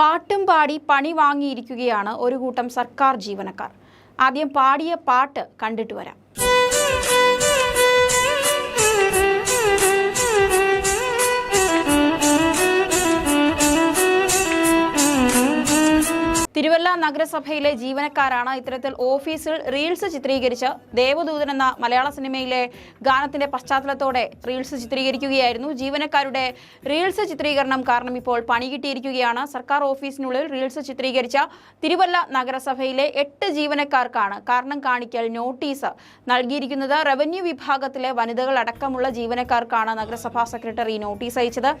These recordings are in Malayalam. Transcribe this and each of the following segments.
പാട്ടും പാടി പണി വാങ്ങിയിരിക്കുകയാണ് ഒരു കൂട്ടം സർക്കാർ ജീവനക്കാർ. ആദ്യം പാടിയ പാട്ട് കണ്ടിട്ട് വരാം. തിരുവല്ല നഗരസഭയിലെ ജീവനക്കാരാണ് ഇത്തരത്തിൽ ഓഫീസിൽ റീൽസ് ചിത്രീകരിച്ച് ദേവദൂതൻ എന്ന മലയാള സിനിമയിലെ ഗാനത്തിന്റെ പശ്ചാത്തലത്തോടെ റീൽസ് ചിത്രീകരിക്കുകയായിരുന്നു. ജീവനക്കാരുടെ റീൽസ് ചിത്രീകരണം കാരണം ഇപ്പോൾ പണി കിട്ടിയിരിക്കുകയാണ്. സർക്കാർ ഓഫീസിനുള്ളിൽ റീൽസ് ചിത്രീകരിച്ച തിരുവല്ല നഗരസഭയിലെ എട്ട് ജീവനക്കാർക്കാണ് കാരണം കാണിക്കൽ നോട്ടീസ് നൽകിയിരിക്കുന്നത്. റവന്യൂ വിഭാഗത്തിലെ വനിതകൾ അടക്കമുള്ള ജീവനക്കാർക്കാണ് നഗരസഭാ സെക്രട്ടറി നോട്ടീസ് അയച്ചത്.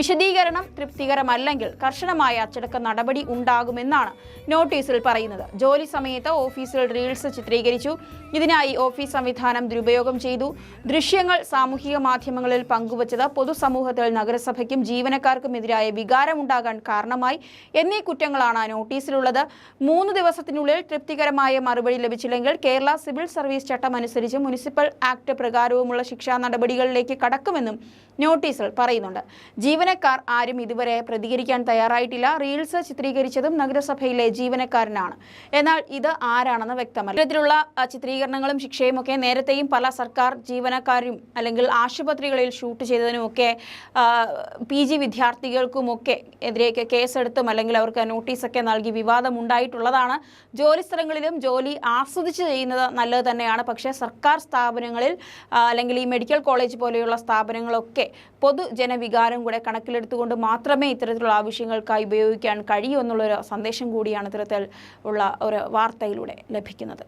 വിശദീകരണം തൃപ്തികരമല്ലെങ്കിൽ കർശനമായ അച്ചടക്ക നടപടി ഉണ്ടാകുമെന്നാണ് നോട്ടീസിൽ പറയുന്നത്. ജോലി സമയത്ത് ഓഫീസിൽ റീൽസ് ചിത്രീകരിച്ചു. ഇതിനായി ഓഫീസ് സംവിധാനം ദുരുപയോഗം ചെയ്തു. ദൃശ്യങ്ങൾ സാമൂഹിക മാധ്യമങ്ങളിൽ പങ്കുവച്ചത് പൊതുസമൂഹത്തിൽ നഗരസഭയ്ക്കും ജീവനക്കാർക്കുമെതിരായ വികാരമുണ്ടാകാൻ കാരണമായി എന്നീ കുറ്റങ്ങളാണ് നോട്ടീസിലുള്ളത്. മൂന്ന് ദിവസത്തിനുള്ളിൽ തൃപ്തികരമായ മറുപടി ലഭിച്ചില്ലെങ്കിൽ കേരള സിവിൽ സർവീസ് ചട്ടം അനുസരിച്ച് മുനിസിപ്പൽ ആക്ട് പ്രകാരവുമുള്ള ശിക്ഷാ നടപടികളിലേക്ക് കടക്കുമെന്നും നോട്ടീസിൽ പറയുന്നുണ്ട്. ജീവനക്കാർ ആരും ഇതുവരെ പ്രതികരിക്കാൻ തയ്യാറായിട്ടില്ല. റീൽസ് ചിത്രീകരിച്ചതും നഗരസഭയിലെ ജീവനക്കാരനാണ്. എന്നാൽ ഇത് ആരാണെന്ന് വ്യക്തമല്ല. ഇത്തരത്തിലുള്ള ചിത്രീകരണങ്ങളും ശിക്ഷയും ഒക്കെ നേരത്തെയും പല സർക്കാർ ജീവനക്കാരും അല്ലെങ്കിൽ ആശുപത്രികളിൽ ഷൂട്ട് ചെയ്തതിനുമൊക്കെ പി ജി വിദ്യാർത്ഥികൾക്കുമൊക്കെ എതിരെ കേസെടുത്തും അല്ലെങ്കിൽ അവർക്ക് നോട്ടീസൊക്കെ നൽകി വിവാദമുണ്ടായിട്ടുള്ളതാണ്. ജോലി സ്ഥലങ്ങളിലും ജോലി ആസ്വദിച്ച് ചെയ്യുന്നത് നല്ലത് തന്നെയാണ്. പക്ഷേ സർക്കാർ സ്ഥാപനങ്ങളിൽ അല്ലെങ്കിൽ ഈ മെഡിക്കൽ കോളേജ് പോലെയുള്ള സ്ഥാപനങ്ങളൊക്കെ പൊതുജനവികാരം കൂടെ കണക്കിലെടുത്തുകൊണ്ട് മാത്രമേ ഇത്തരത്തിലുള്ള ആവശ്യങ്ങൾക്കായി ഉപയോഗിക്കാൻ കഴിയൂ എന്നുള്ളൊരു സന്ദേശം കൂടിയാണ് ഇത്തരത്തിൽ ഉള്ള ഒരു വാർത്തയിലൂടെ ലഭിക്കുന്നത്.